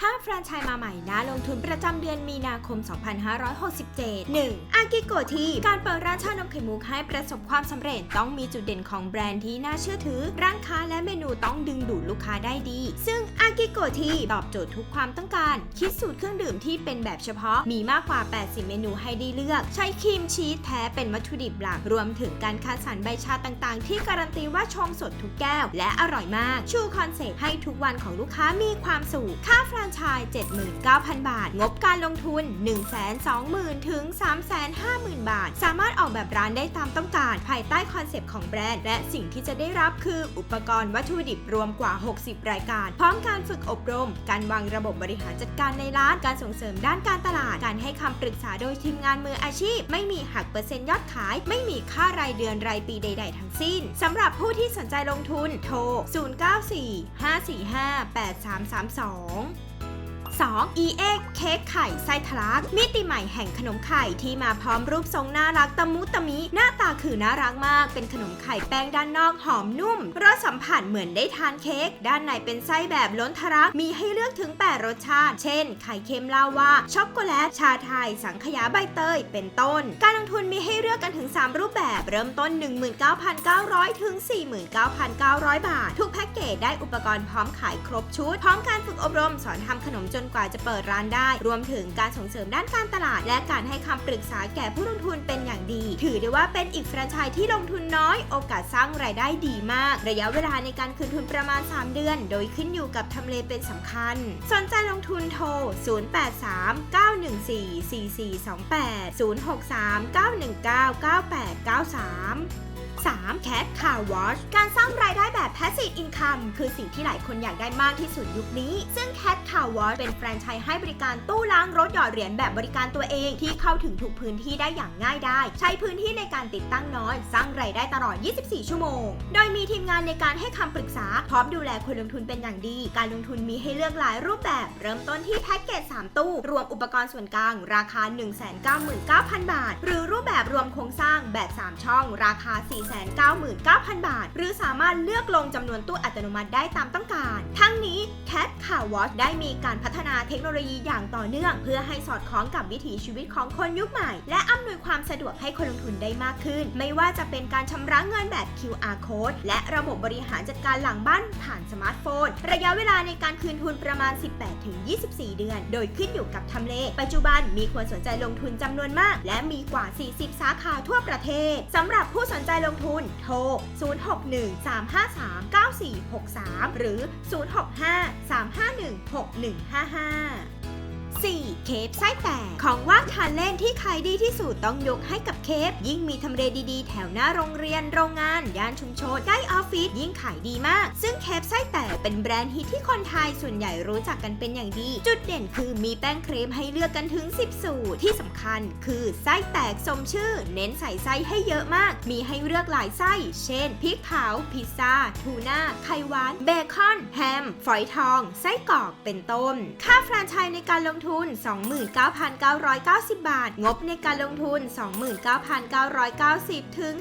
5 แฟรนไชส์มาใหม่น่าลงทุนประจำเดือนมีนาคม 2567 1. อากิโกทีการเปิดร้านชานมไข่มุกให้ประสบความสำเร็จต้องมีจุดเด่นของแบรนด์ที่น่าเชื่อถือ ร้านค้าและเมนูต้องดึงดูดลูกค้าได้ดี ซึ่งอากิโกทีตอบโจทย์ทุกความต้องการ คิดสูตรเครื่องดื่มที่เป็นแบบเฉพาะมีมากกว่า 80 เมนูให้ได้เลือก ใช้ครีมชีสแท้เป็นวัตถุดิบหลักรวมถึงการคัดสรรใบชาต่างๆ ที่การันตีว่าชงสดทุกแก้ว และอร่อยมาก ชูคอนเซปต์ให้ทุกวันของลูกค้ามีความสุขค่าแฟรนชส์79,000 บาท งบการลงทุน 120,000 ถึง 350,000 บาท สามารถออกแบบร้านได้ตามต้องการ ภายใต้คอนเซปต์ของแบรนด์ และสิ่งที่จะได้รับคืออุปกรณ์วัตถุดิบรวมกว่า 60 รายการ พร้อมการฝึกอบรม การวางระบบบริหารจัดการในร้าน การส่งเสริมด้านการตลาด การให้คำปรึกษาโดยทีมงานมืออาชีพ ไม่มีหักเปอร์เซ็นต์ยอดขาย ไม่มีค่ารายเดือนรายปีใด ๆ ทั้งสิ้นสำหรับผู้ที่สนใจลงทุนโทร 094 545 8332 2. EA เค้กไข่ไส้ทะลัก มิติใหม่แห่งขนมไข่ที่มาพร้อมรูปทรงน่ารักตะมุตะมิ หน้าตาคือน่ารักมาก เป็นขนมไข่แป้งด้านนอกหอมนุ่มรสสัมผัสเหมือนได้ทานเค้ก ด้านในเป็นไส้แบบล้นทะลัก มีให้เลือกถึง 8 รสชาติ เช่น ไข่เค็มลาวา ช็อกโกแลต ชาไทย สังขยาใบเตย เป็นต้น การลงทุนมีให้เลือกกันถึง 3 รูปแบบ เริ่มต้น 19,900 ถึง 49,900 บาท ทุกแพ็กเกจได้อุปกรณ์พร้อมขายครบชุด พร้อมการฝึกอบรมสอนทำขนมจนกว่าจะเปิดร้านได้ รวมถึงการส่งเสริมด้านการตลาด และการให้คำปรึกษาแก่ผู้ลงทุนเป็นอย่างดี ถือได้ว่าเป็นอีกแฟรนไชส์ที่ลงทุนน้อย โอกาสสร้างรายได้ดีมาก ระยะเวลาในการคืนทุนประมาณ 3 เดือน โดยขึ้นอยู่กับทำเลเป็นสำคัญ สนใจลงทุนโทร 083 914 4428 063 919 9893 3. Cat Car Wash การสร้างรายได้แบบ Passive Income คือสิ่งที่หลายคนอยากได้มากที่สุดยุคนี้ ซึ่ง Cat Car Wash เป็นแฟรนไชส์ให้บริการตู้ล้างรถหยอดเหรียญแบบบริการตัวเองที่เข้าถึงทุกพื้นที่ได้อย่างง่ายได้ ใช้พื้นที่ในการติดตั้งน้อย สร้างรายได้ตลอด 24 ชั่วโมง โดยมีทีมงานในการให้คำปรึกษา พร้อมดูแลคนลงทุนเป็นอย่างดี การลงทุนมีให้เลือกหลายรูปแบบ เริ่มต้นที่แพ็กเกจ 3 ตู้ รวมอุปกรณ์ส่วนกลาง ราคา 199,000 บาท หรือรูปแบบรวมโครงสร้างแบบ 3 ช่อง ราคา 4 499,000 บาท หรือสามารถเลือกลงจำนวนตู้อัตโนมัติได้ตามต้องการ ทั้งนี้ Cat Car Wash ได้มีการพัฒนาเทคโนโลยีอย่างต่อเนื่อง เพื่อให้สอดคล้องกับวิถีชีวิตของคนยุคใหม่ และอำนวยความสะดวกให้คนลงทุนได้มากขึ้น ไม่ว่าจะเป็นการชำระเงินแบบ QR code และระบบบริหารจัดการหลังบ้านผ่านสมาร์ทโฟน ระยะเวลาในการคืนทุนประมาณ 18-24 เดือน โดยขึ้นอยู่กับทำเล ปัจจุบันมีคนสนใจลงทุนจำนวนมาก และมีกว่า 40 สาขาทั่วประเทศสำหรับผู้สนใจลงงทุนโทร 061-353-9463 หรือ 065-351-6155 4. เคฟไส้แตกของว่างทานเล่นที่ขายดีที่สุดต้องยกให้กับเคฟยิ่งมีทำเลดีๆ แถวหน้าโรงเรียนโรงงานย่านชุมชนใกล้ออฟฟิศยิ่งขายดีมาก ซึ่งเคฟไส้แตกเป็นแบรนด์ฮิตที่คนไทยส่วนใหญ่รู้จักกันเป็นอย่างดี จุดเด่นคือมีแป้งเครมให้เลือกกันถึง 10 สูตรที่สำคัญ คือไส้แตกสมชื่อ เน้นใส่ไส้ให้เยอะมาก มีให้เลือกหลายไส้ เช่นพริกเผาพิซซ่าทูน่าไข่หวานเบคอนแฮม ฝอยทอง ไส้กรอกเป็นต้น ค่าแฟรนไชส์ในการลงทุนทุน 29,990 บาท งบในการลงทุน 29,990 ถึง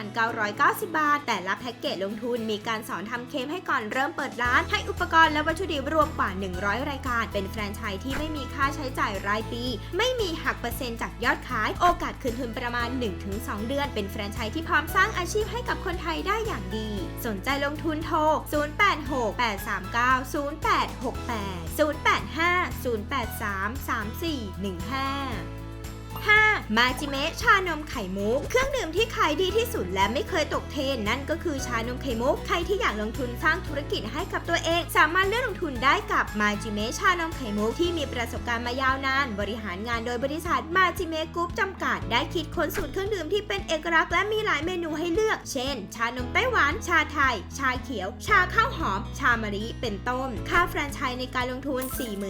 59,990 บาท แต่ละแพ็กเกจลงทุนมีการสอนทำเค้กให้ก่อนเริ่มเปิดร้าน ให้อุปกรณ์และวัตถุดิบรวมกว่า 100 รายการ เป็นแฟรนไชส์ที่ไม่มีค่าใช้จ่ายรายปี ไม่มีหักเปอร์เซ็นต์จากยอดขาย โอกาสคืนทุนประมาณ 1-2 เดือน เป็นแฟรนไชส์ที่พร้อมสร้างอาชีพให้กับคนไทยได้อย่างดี สนใจลงทุนโทร 0868390858 085 083 3415 5. มาจิเมะชานมไข่มุก เครื่องดื่มที่ขายดีที่สุดและไม่เคยตกเทรนนั่นก็คือชานมไข่มุก ใครที่อยากลงทุนสร้างธุรกิจให้กับตัวเอง สามารถเลือกลงทุนได้กับมาจิเมะชานมไข่มุกที่มีประสบการณ์มายาวนาน บริหารงานโดยบริษัทมาจิเมะกรุ๊ปจำกัด ได้คิดค้นสูตรเครื่องดื่มที่เป็นเอกลักษณ์และมีหลายเมนูให้เลือก เช่น ชานมไต้หวัน ชาไทย ชาเขียว ชาข้าวหอม ชามะลิเป็นต้น ค่าแฟรนไชส์ในการลงทุน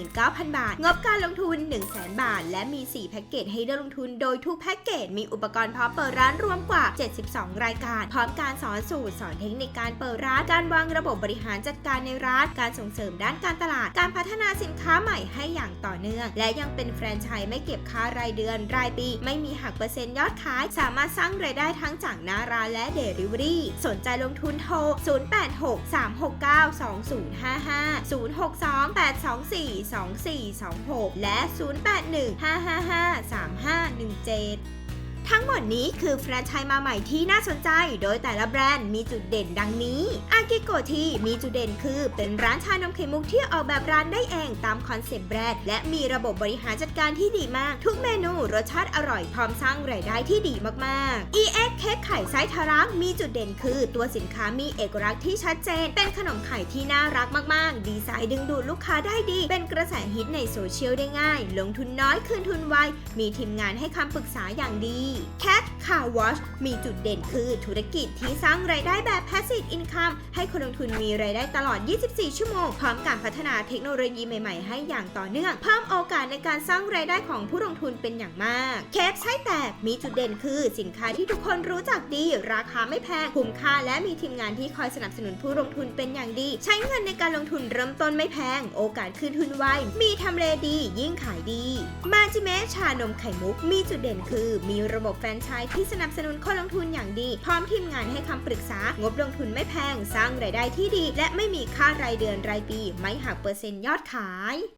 49,000 บาท งบการลงทุน 1,000 0 บาท และมี 4 แพ็กเกจให้ได้ลงทุนโดยทุกแพ็กเกจมีอุปกรณ์พร้อมเปิดร้านรวมกว่า 72 รายการ พร้อมการสอนสูตรสอนเทคนิคการเปิดร้านการวางระบบบริหารจัดการในร้านการส่งเสริมด้านการตลาด การพัฒนาสินค้าใหม่ให้อย่างต่อเนื่อง และยังเป็นแฟรนไชส์ไม่เก็บค่ารายเดือนรายปี ไม่มีหักเปอร์เซ็นต์ยอดขาย สามารถสร้างรายได้ทั้งจากหน้าร้านและเดลิเวอรี่สนใจลงทุนโทร 0863692055 062-824-2426 และ 0815553 17 ทั้งหมดนี้คือแฟรนไชส์มาใหม่ที่น่าสนใจ โดยแต่ละแบรนด์มีจุดเด่นดังนี้ อากิโกทีมีจุดเด่นคือเป็นร้านชานมไข่มุกที่ออกแบบร้านได้เองตามคอนเซปต์แบรนด์และมีระบบบริหารจัดการที่ดีมาก ทุกเมนูรสชาติอร่อยพร้อมสร้างรายได้ที่ดีมากๆ EX เค้กไข่ไซส้ทะลักมีจุดเด่นคือ ตัวสินค้ามีเอกลักษณ์ที่ชัดเจน เป็นขนมไข่ที่น่ารักมากๆ ดีไซน์ดึงดูดลูกค้าได้ดี เป็นกระแสฮิตในโซเชียลได้ง่าย ลงทุนน้อยคืนทุนไวมีทีมงานให้คำปรึกษาอย่างดี Cat Car Wash มีจุดเด่นคือธุรกิจที่สร้างรายได้แบบ Passive Income ให้คนลงทุนมีรายได้ตลอด 24 ชั่วโมง พร้อมการพัฒนาเทคโนโลยีใหม่ ๆ ให้อย่างต่อเนื่อง เพิ่มโอกาสในการสร้างรายได้ของผู้ลงทุนเป็นอย่างมากเคปไส้แตกมีจุดเด่นคือสินค้าที่ทุกคนรู้จักดี ราคาไม่แพงคุ้มค่าและมีทีมงานที่คอยสนับสนุนผู้ลงทุนเป็นอย่างดี ใช้เงินในการลงทุนเริ่มต้นไม่แพง โอกาสคืนทุนไวมีทำเลดี ยิ่งขายดีมาจิเมชานมไข่มุก มีจุดเด่นคือมีระบบแฟรนไชส์ที่สนับสนุนคนลงทุนอย่างดี พร้อมทีมงานให้คำปรึกษางบลงทุนไม่แพง สร้างรายได้ที่ดี และไม่มีค่ารายเดือนรายปี ไม่หักเปอร์เซ็นต์ยอดขาย